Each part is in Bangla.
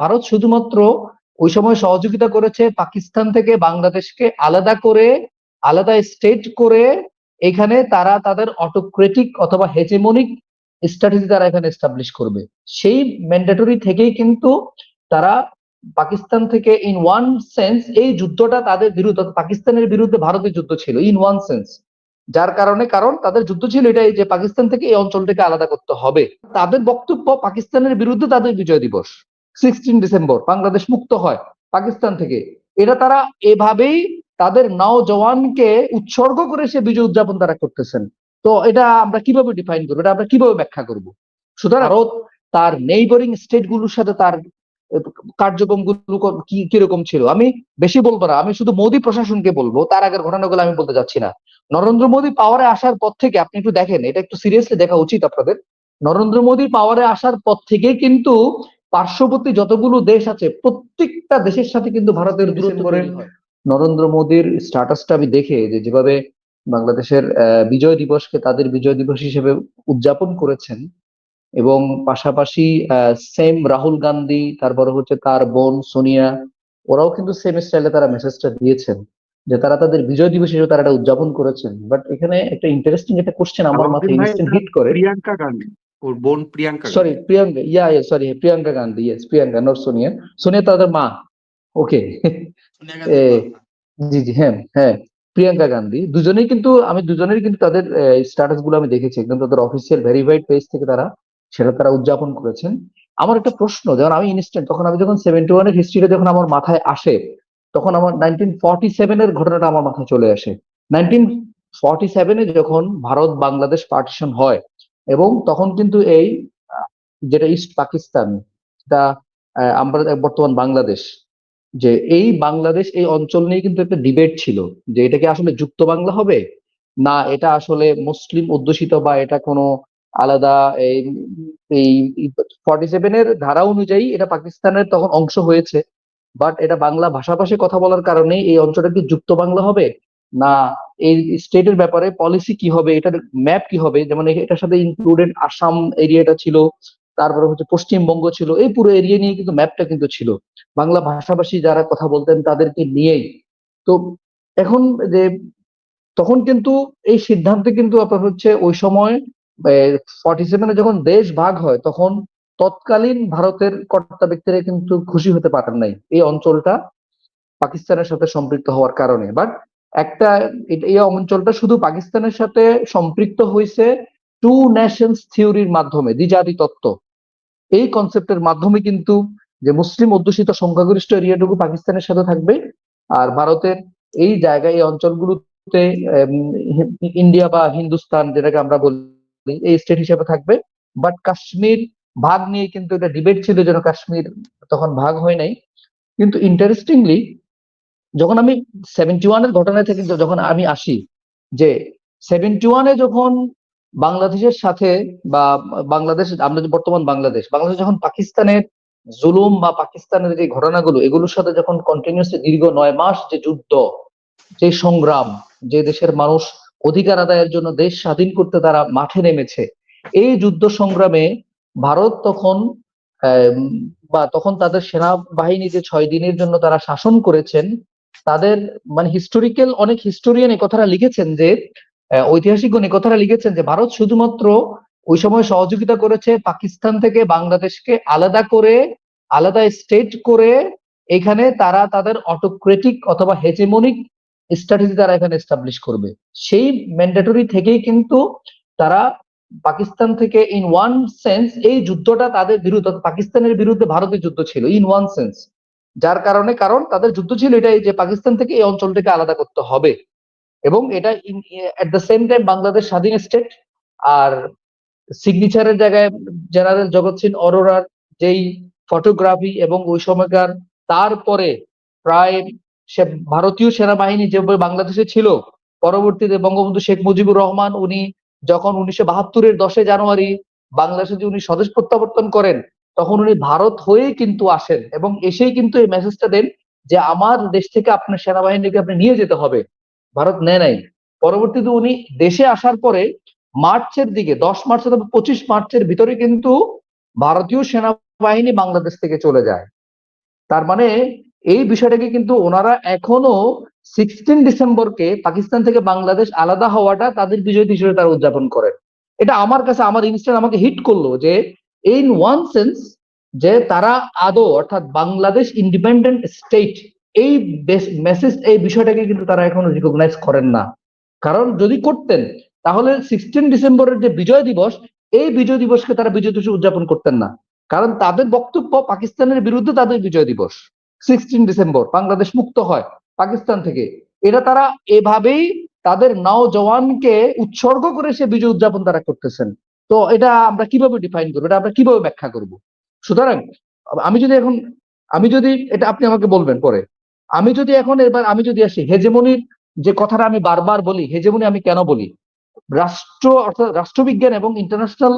ভারত শুধুমাত্র ওই সময় সহযোগিতা করেছে পাকিস্তান থেকে বাংলাদেশকে আলাদা করে, আলাদা স্টেট করে, এখানে তারা তাদের অটোক্রেটিক অথবা হেজেমনিক স্ট্র্যাটেজি তারা এখানে এস্টাবলিশ করবে। সেই ম্যান্ডেটরি থেকেই কিন্তু তারা পাকিস্তান থেকে ইন ওয়ান সেন্স এই যুদ্ধটা তাদের বিরুদ্ধে পাকিস্তানের বিরুদ্ধে ভারতের যুদ্ধ ছিল ইন ওয়ান সেন্স যার কারণে কারণ তাদের যুদ্ধ ছিল এটাই যে পাকিস্তান থেকে এই অঞ্চলটাকে আলাদা করতে হবে। তাদের বক্তব্য পাকিস্তানের বিরুদ্ধে তাদের বিজয় দিবস। সিক্সটিন ডিসেম্বর বাংলাদেশ মুক্ত হয়, পাকিস্তান থেকে। এটা তারা এভাবেই তাদের নওজওয়ানকে উৎসর্গ করে সে বিজয় উদযাপন তারা করতেছেন। তো এটা আমরা কীভাবে ডিফাইন করব? এটা আমরা কীভাবে ব্যাখ্যা করব? সুতরাং ভারত তার নেইবরিং স্টেটগুলোর সাথে তার কার্যক্রমগুলো কি, কীরকম ছিল? আমি বেশি বলব না। আমি শুধু মোদী প্রশাসনকে বলব। তার আগের ঘটনাগুলো আমি বলতে যাচ্ছি না। নরেন্দ্র মোদী পাওয়ারে আসার পর থেকে, আপনি একটু দেখেন, এটা একটু সিরিয়াসলি দেখা উচিত আপনাদের। নরেন্দ্র মোদী পাওয়ারে আসার পর থেকে কিন্তু পার্শ্ববর্তী যতগুলো দেশ আছে প্রত্যেকটা দেশের সাথে কিন্তু ভারতের দূরত্ব করে নরেন্দ্র মোদীর স্ট্যাটাসটা আমি দেখে যে যেভাবে বাংলাদেশের বিজয় দিবসকে তাদের বিজয় দিবস হিসেবে উদযাপন করেছেন এবং পাশাপাশি সেম রাহুল গান্ধী তারপরে হচ্ছে তার বোন সোনিয়া ওরাও কিন্তু সেম স্টাইলে তারা মেসেজটা দিয়েছেন যে তারা তাদের বিজয় দিবস হিসেবে তারা এটা উদযাপন করেছেন। বাট এখানে একটা ইন্টারেস্টিং একটা কোশ্চেন আমার মাথায় ইনস্ট্যান্ট হিট করে। প্রিয়াঙ্কা গান্ধী। ওর বোন Priyanka sorry Priyanka yeah yeah sorry Priyanka Gandhi yes Priyanka not Sonia Sonia তাদের মা ওকে জি জি হ্যাঁ হ্যাঁ প্রিয়াঙ্কা গান্ধী। দুজনেই কিন্তু আমি দুজনেরই কিন্তু তাদের স্ট্যাটাসগুলো আমি দেখেছি। একদম তাদের অফিসিয়াল ভেরিফাইড পেজ থেকে তারা সেটা তারা উদযাপন করেছেন। আমার একটা প্রশ্ন যখন আমি ইনস্ট্যান্ট তখন আমি যখন সেভেন্টি ওয়ানের হিস্ট্রিটা যখন আমার মাথায় আসে তখন আমার নাইনটিন ফর্টি সেভেনের ঘটনাটা আমার মাথায় চলে আসে। নাইনটিন ফর্টি সেভেনে যখন ভারত বাংলাদেশ পার্টিশন হয় এবং তখন কিন্তু এই যেটা ইস্ট পাকিস্তান, তা আমরা বর্তমান বাংলাদেশ, যে এই বাংলাদেশ, এই অঞ্চল নিয়ে কিন্তু একটা ডিবেট ছিল, যে এটা কি আসলে যুক্ত বাংলা হবে? না, এটা আসলে মুসলিম অধ্যুষিত বা এটা কোনো আলাদা, এই ফর্টি সেভেনের ধারা অনুযায়ী এটা পাকিস্তানের তখন অংশ হয়েছে বাট এটা বাংলা ভাষাভাষী কথা বলার কারণে এই অঞ্চলটা কি যুক্ত বাংলা হবে? না, এই স্টেটের ব্যাপারে পলিসি কি হবে, এটার ম্যাপ কি হবে, যেমন এটার সাথে ইনক্লুডেড আসাম এরিয়াটা ছিল, তারপরে হচ্ছে পশ্চিমবঙ্গ ছিল, এই পুরো এরিয়া নিয়ে কিন্তু ম্যাপটা কিন্তু ছিল। বাংলা ভাষাভাষী যারা কথা বলতেন তাদেরকে নিয়েই। তো এখন যে, তখন কিন্তু এই সিদ্ধান্তে কিন্তু আপনার হচ্ছে ওই সময় ফর্টি সেভেনে যখন দেশ ভাগ হয়, তখন তৎকালীন ভারতের কর্তা ব্যক্তিরা কিন্তু খুশি হতে পারেন নাই, এই অঞ্চলটা পাকিস্তানের সাথে সম্পৃক্ত হওয়ার কারণে। বাট একটা, এই অঞ্চলটা শুধু পাকিস্তানের সাথে সম্পৃক্ত হয়েছে টু নেশনস থিওরির মাধ্যমে, দ্বিজাতি তত্ত্ব। এই কনসেপ্টের মাধ্যমে কিন্তু যে মুসলিম অধ্যুষিত সংখ্যাগরিষ্ঠ এরিয়াটুকু পাকিস্তানের সাথে থাকবে, আর ভারতের এই জায়গায়, এই অঞ্চলগুলোতে ইন্ডিয়া বা হিন্দুস্তান, যেটাকে আমরা বলি, এই স্টেট হিসেবে থাকবে। বাট কাশ্মীর ভাগ নিয়ে কিন্তু এটা ডিবেট ছিল যেন কাশ্মীর তখন ভাগ হয় নাই। কিন্তু ইন্টারেস্টিংলি যখন আমি সেভেন্টি ওয়ানের ঘটনা থেকে যখন আমি আসি, যে সেভেন্টি ওয়ানে যখন বাংলাদেশের সাথে বা বাংলাদেশ, আমরা যে বর্তমান বাংলাদেশ বাংলাদেশ যখন পাকিস্তানের জুলুম বা পাকিস্তানের যে ঘটনাগুলো, এগুলোর সাথে যখন কন্টিনিউসলি দীর্ঘ নয় মাস যে যুদ্ধ, যে সংগ্রাম, যে দেশের মানুষ অধিকার আদায়ের জন্য দেশ স্বাধীন করতে তারা মাঠে নেমেছে, এই যুদ্ধ সংগ্রামে ভারত তখন বা তখন তাদের সেনাবাহিনী যে ছয় দিনের জন্য তারা শাসন করেছেন তাদের মানে হিস্টোরিক্যাল অনেক হিস্টোরিয়ান এই কথাটা লিখেছেন যে ঐতিহাসিকগণ এই কথাটা লিখেছেন যে, ভারত শুধুমাত্র ওই সময় সহযোগিতা করেছে পাকিস্তান থেকে বাংলাদেশকে আলাদা করে, আলাদা স্টেট করে, এখানে তারা তাদের অটোক্রেটিক অথবা হেজেমনিক স্ট্র্যাটেজি তারা এখানে এস্টাবলিশ করবে। সেই ম্যান্ডেটরি থেকেই কিন্তু তারা পাকিস্তান থেকে ইন ওয়ান সেন্স এই যুদ্ধটা তাদের বিরুদ্ধে, পাকিস্তানের বিরুদ্ধে ভারতের যুদ্ধ ছিল ইন ওয়ান সেন্স যার কারণে কারণ তাদের যুদ্ধ ছিল এটাই যে পাকিস্তান থেকে এই অঞ্চলটাকে আলাদা করতে হবে। এবং এটা at the same time Bangladesh স্বাধীন স্টেট আর সিগনেচারের জায়গায় জেনারেল জগৎ সিং অরোরার যেই ফটোগ্রাফি এবং ওই সময়কার তারপরে প্রায় সে ভারতীয় সেনাবাহিনী যেভাবে বাংলাদেশে ছিল, পরবর্তীতে বঙ্গবন্ধু শেখ মুজিবুর রহমান উনি যখন উনিশশো বাহাত্তরের দশে জানুয়ারি বাংলাদেশে যে উনি স্বদেশ প্রত্যাবর্তন করেন তখন উনি ভারত হয়েই কিন্তু আসেন এবং এসেই কিন্তু এই মেসেজটা দেন যে আমার দেশ থেকে আপনার সেনাবাহিনীকে আপনি নিয়ে যেতে হবে। ভারত নেয় নাই। পরবর্তীতে উনি দেশে আসার পরে মার্চের দিকে, দশ মার্চ অথবা পঁচিশ মার্চের ভিতরে কিন্তু ভারতীয় সেনাবাহিনী বাংলাদেশ থেকে চলে যায়। তার মানে এই বিষয়টাকে কিন্তু ওনারা এখনও সিক্সটিন ডিসেম্বরকে পাকিস্তান থেকে বাংলাদেশ আলাদা হওয়াটা তাদের বিজয় হিসেবে তারা উদযাপন করেন। এটা আমার কাছে, আমার ইনস্ট্যান্ট আমাকে হিট করল যে ইন ওয়ান সেন্স যে তারা আদৌ, অর্থাৎ বাংলাদেশ ইন্ডিপেন্ডেন্ট স্টেট এই মেসেজ এই বিষয়টাকে কিন্তু তারা এখনও রিকগনাইজ করেন না। কারণ যদি করতেন, তাহলে সিক্সটিন ডিসেম্বরের যে বিজয় দিবস, এই বিজয় দিবসকে তারা বিজয় দিবস উদযাপন করতেন না। কারণ তাদের বক্তব্য পাকিস্তানের বিরুদ্ধে তাদের বিজয় দিবস সিক্সটিন ডিসেম্বর, বাংলাদেশ মুক্ত হয় পাকিস্তান থেকে। এটা তারা এভাবেই তাদের নওজওয়ানকে উৎসর্গ করে সে বিজয় উদযাপন তারা করতেছেন। তো এটা আমরা কীভাবে ডিফাইন করব? এটা আমরা কীভাবে ব্যাখ্যা করব? সুতরাং, আমি যদি এখন, আমি যদি, এটা আপনি আমাকে বলবেন পরে, আমি যদি এখন এবার, আমি যদি আসি, হেজেমনির যে কথাটা আমি বারবার বলি, হেজেমনি আমি কেন বলি? রাষ্ট্র, অর্থাৎ রাষ্ট্রবিজ্ঞান এবং ইন্টারন্যাশনাল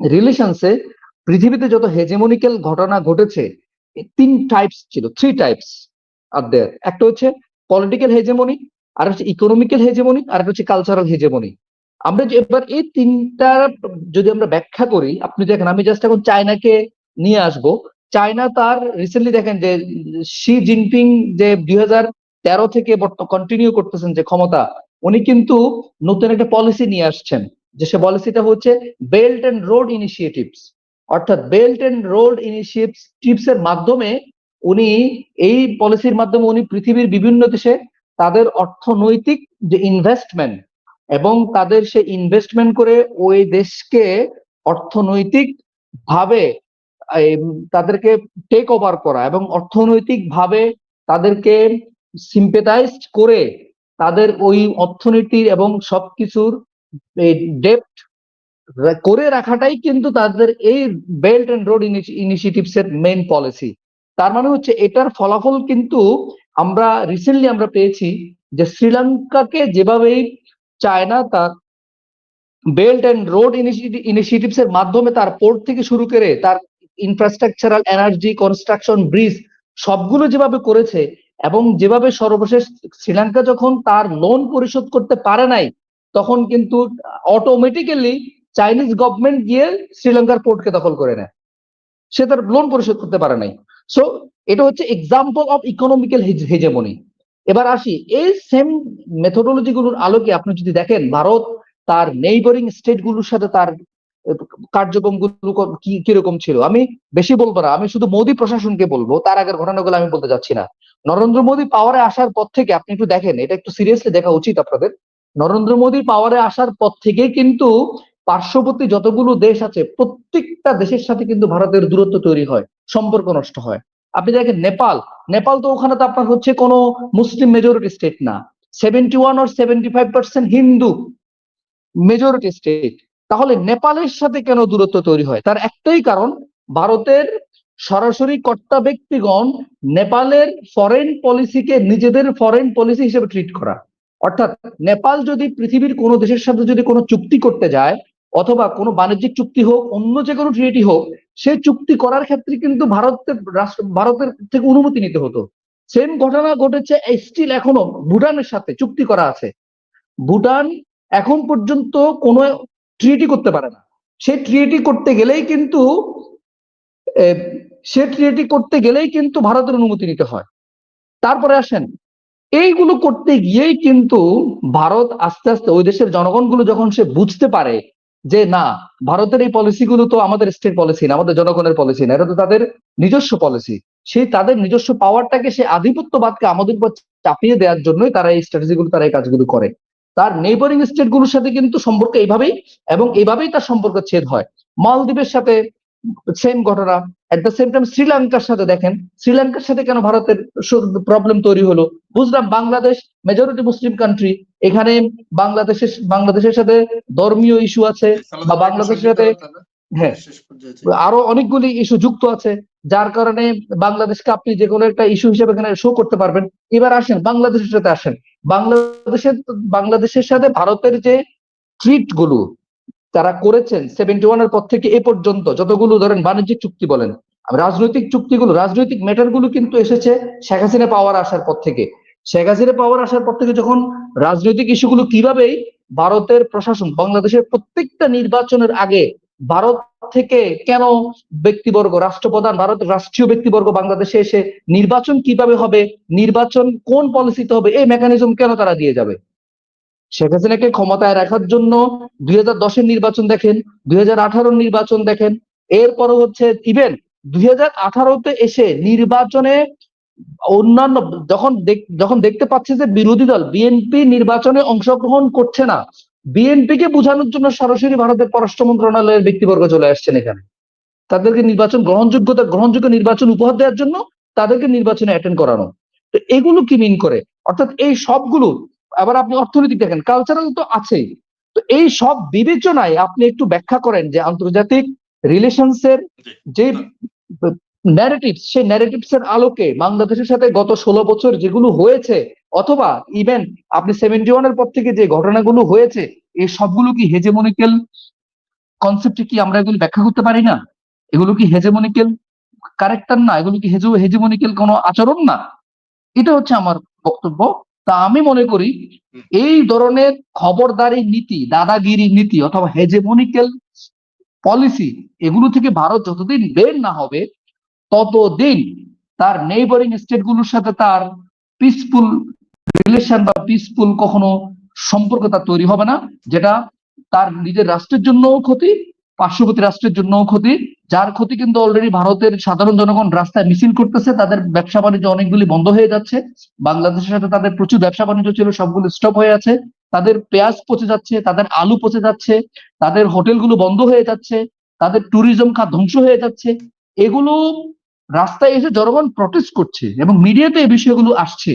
রিলেশনসে পৃথিবীতে যত হেজেমনিক্যাল ঘটনা ঘটেছে তিন টাইপস ছিল থ্রি টাইপস আর দেয়ার একটা হচ্ছে পলিটিক্যাল হেজেমনি আর হচ্ছে ইকোনমিক্যাল হেজেমনি আর একটা হচ্ছে কালচারাল হেজেমনি আমরা যে, এবার এই তিনটা যদি আমরা ব্যাখ্যা করি, আপনি দেখেন আমি জাস্ট এখন চায়নাকে নিয়ে আসব। চায়না তার রিসেন্টলি দেখেন যে শি জিনপিং যে দুই তেরো থেকে কন্টিনিউ করতেছেন যে ক্ষমতা, উনি কিন্তু নতুন একটা পলিসি নিয়ে আসছেন, যে সে পলিসিটা হচ্ছে বেল্ট অ্যান্ড রোড ইনিশিয়েটিভস অর্থাৎ বেল্ট অ্যান্ড রোড ইনিশিয়েটিভস এর মাধ্যমে উনি এই পলিসির মাধ্যমে উনি পৃথিবীর বিভিন্ন দেশে তাদের অর্থনৈতিক যে ইনভেস্টমেন্ট এবং তাদের সে ইনভেস্টমেন্ট করে ওই দেশকে অর্থনৈতিক ভাবে তাদেরকে টেক ওভার করা এবং অর্থনৈতিক ভাবে তাদেরকে সিম্পেটাইজ করে তাদের ওই অর্থনীতির এবং সবকিছুর ডেপ্ট করে রাখাটাই কিন্তু তাদের এই বেল্ট অ্যান্ড রোড ইনিশিয়েটিভস এর মেইন পলিসি তার মানে হচ্ছে এটার ফলাফল কিন্তু আমরা রিসেন্টলি আমরা পেয়েছি যে শ্রীলঙ্কাকে যেভাবেই চায়না তার বেল্ট অ্যান্ড রোড ইনিশিয়েটিভস এর মাধ্যমে তার পোর্ট থেকে শুরু করে তার ইনফ্রাস্ট্রাকচারাল এনার্জি কনস্ট্রাকশন ব্রিজ সবগুলো যেভাবে করেছে এবং যেভাবে সর্বশেষ শ্রীলঙ্কা যখন তার লোন পরিশোধ করতে পারে নাই, তখন কিন্তু অটোমেটিক্যালি চাইনিজ গভর্নমেন্ট গিয়ে শ্রীলঙ্কার পোর্টকে দখল করে নেয়। সে তার লোন পরিশোধ করতে পারে নাই। সো এটা হচ্ছে এক্সাম্পল অফ ইকোনমিক্যাল হেজেমনি এবার আসি, এই সেম মেথোডোলজি গুলোর আলোকে আপনি যদি দেখেন, ভারত তার নেইবরিং স্টেটগুলোর সাথে তার কার্যক্রমগুলো কি কীরকম ছিল? আমি বেশি বলব না, আমি শুধু মোদী প্রশাসনকে বলব, তার আগের ঘটনাগুলো আমি বলতে যাচ্ছি না। নরেন্দ্র মোদী পাওয়ারে আসার পর থেকে, আপনি একটু দেখেন, এটা একটু সিরিয়াসলি দেখা উচিত আপনাদের, নরেন্দ্র মোদী পাওয়ারে আসার পর থেকে কিন্তু পার্শ্ববর্তী যতগুলো দেশ আছে, প্রত্যেকটা দেশের সাথে কিন্তু ভারতের দূরত্ব তৈরি হয়, সম্পর্ক নষ্ট হয়। আপনি দেখেন নেপাল নেপাল তো ওখানে তো আপনার হচ্ছে কোনো মুসলিম মেজরিটি স্টেট না। সেভেন্টি ওয়ান আর seventy five percent Hindu majority state তাহলে নেপালের সাথে কেন দূরত্ব তৈরি হয়? তার একটাই কারণ, ভারতের সরাসরি কর্তা ব্যক্তিগণ নেপালের ফরেন পলিসিকে নিজেদের ফরেন পলিসি হিসেবে ট্রিট করা। অর্থাৎ নেপাল যদি পৃথিবীর কোনো দেশের সাথে যদি কোনো চুক্তি করতে যায় অথবা কোনো বাণিজ্যিক চুক্তি হোক, অন্য যে কোনো ট্রিটি হোক সে চুক্তি করার ক্ষেত্রে কিন্তু ভারতের ভারতের থেকে অনুমতি নিতে হতো। সেম ঘটনা ঘটেছে স্টিল এখনও ভুটানের সাথে চুক্তি করা আছে। ভুটান এখন পর্যন্ত কোনো ট্রিটি করতে পারে না। সে ট্রিটি করতে গেলেই কিন্তু সে ট্রিটি করতে গেলেই কিন্তু ভারতের অনুমতি নিতে হয়। তারপরে আসেন, এইগুলো করতে গিয়েই কিন্তু ভারত আস্তে আস্তে ওই দেশের জনগণগুলো যখন সে বুঝতে পারে যে না, ভারতের এই পলিসিগুলো তো আমাদের স্টেট পলিসি না, আমাদের জনগণের পলিসি না এটা তো তাদের নিজস্ব পলিসি সেই তাদের নিজস্ব পাওয়ারটাকে সে আধিপত্যবাদকে আমাদের উপর চাপিয়ে দেওয়ার জন্যই তারা এই স্ট্র্যাটেজিগুলো তারা এই কাজগুলো করে। তার নেইবারিং স্টেটগুলোর সাথে কিন্তু সম্পর্ক এইভাবেই, এবং এইভাবেই তার সম্পর্ক ছেদ হয়। মালদ্বীপের সাথে সেম ঘটনা। এট দ্য সেম টাইম শ্রীলঙ্কার সাথে দেখেন শ্রীলঙ্কার সাথে কেন ভারতের প্রবলেম তৈরি হলো? বুঝলাম বাংলাদেশ মেজরিটি মুসলিম কান্ট্রি এখানে বাংলাদেশের বাংলাদেশের সাথে ধর্মীয় ইস্যু আছে বা বাংলাদেশের সাথে হ্যাঁ। আরও অনেকগুলি ইস্যু যুক্ত আছে যার কারণে বাংলাদেশকে আপনি যে কোনো একটা ইস্যু হিসেবে এখানে শো করতে পারবেন। এবার আসেন বাংলাদেশের সাথে আসেন। বাংলাদেশের বাংলাদেশের সাথে ভারতের যে ট্রিটগুলো তারা করেছেন সেভেন্টি ওয়ানের পর থেকে এ পর্যন্ত। যতগুলো ধরেন বাণিজ্যিক চুক্তি বলেন। রাজনৈতিক চুক্তিগুলো, রাজনৈতিক ম্যাটারগুলো কিন্তু এসেছে শেখ হাসিনা পাওয়ার আসার পর থেকে। শেখ হাসিনা পাওয়ার আসার পর থেকে যখন রাজনৈতিক ইস্যুগুলো কিভাবেই ভারতের প্রশাসন, বাংলাদেশের প্রত্যেকটা নির্বাচনের আগে ভারত থেকে কেন ব্যক্তিবর্গ, রাষ্ট্রপ্রধান ভারতের রাষ্ট্রীয় ব্যক্তিবর্গ বাংলাদেশে এসে নির্বাচন কীভাবে হবে, নির্বাচন কোন পলিসিতে হবে, এই মেকানিজম কেন তারা দিয়ে যাবে? শেখ হাসিনাকে ক্ষমতায় রাখার জন্য দুই হাজার দশের নির্বাচন দেখেন, দুই হাজার নির্বাচন দেখেন, এরপরও হচ্ছে ইভেন দুই হাজার আঠারোতে এসে নির্বাচনে অন্যান্য যখন যখন দেখতে পাচ্ছে যে বিরোধী দল বিএনপি নির্বাচনে অংশগ্রহণ করছে না বিএনপি কে বোঝানোর জন্য সরাসরি ভারতের পররাষ্ট্র মন্ত্রণালয়ের ব্যক্তিবর্গ চলে আসছেন এখানে। তাদেরকে নির্বাচন গ্রহণযোগ্যতা, গ্রহণযোগ্য নির্বাচন উপহার দেওয়ার জন্য তাদেরকে নির্বাচনে অ্যাটেন্ড করানো। তো এগুলো কি মিন করে? অর্থাৎ এই সবগুলো আবার আপনি অর্থনৈতিক দেখেন কালচারাল তো আছেই। তো এই সব বিবেচনায় আপনি একটু ব্যাখ্যা করেন যে আন্তর্জাতিক রিলেশনস এর যে ন্যারেটিভস সেই ন্যারেটিভস এর আলোকে বাংলাদেশের সাথে গত ষোলো বছর যেগুলো হয়েছে, অথবা ইভেন আপনি সেভেন্টি ওয়ানের পর থেকে যে ঘটনাগুলো হয়েছে, এই সবগুলো কি হেজেমনিক্যাল কনসেপ্টে কি আমরা এগুলো ব্যাখ্যা করতে পারি না? এগুলো কি হেজেমনিক্যাল কারেক্টার না? এগুলো কি হেজো হেজেমনিক্যাল কোনো আচরণ না? এটা হচ্ছে আমার বক্তব্য। তা আমি মনে করি এই ধরনের খবরদারি নীতি দাদাগিরি নীতি অথবা হেজেমনিক্যাল পলিসি এগুলো থেকে ভারত যতদিন বের না হবে ততদিন তার নেইবারিং স্টেটগুলোর সাথে তার পিসফুল রিলেশন বা পিসফুল কখনো সম্পর্ক তার তৈরি হবে না যেটা তার নিজের রাষ্ট্রের জন্যও ক্ষতি পার্শ্ববর্তী রাষ্ট্রের জন্যও ক্ষতি যার ক্ষতি কিন্তু অলরেডি ভারতের সাধারণ জনগণ রাস্তায় মিছিল করতেছে, তাদের ব্যবসা বাণিজ্য অনেকগুলি বন্ধ হয়ে যাচ্ছে। বাংলাদেশের সাথে তাদের প্রচুর ব্যবসা বাণিজ্য ছিল, সবগুলো স্টপ হয়ে আছে। তাদের পেঁয়াজ পচে যাচ্ছে, তাদের আলু পচে যাচ্ছে, তাদের হোটেলগুলো বন্ধ হয়ে যাচ্ছে, তাদের ট্যুরিজম খাত ধ্বংস হয়ে যাচ্ছে। এগুলো রাস্তায় এসে জনগণ প্রটেস্ট করছে এবং মিডিয়াতে এই বিষয়গুলো আসছে।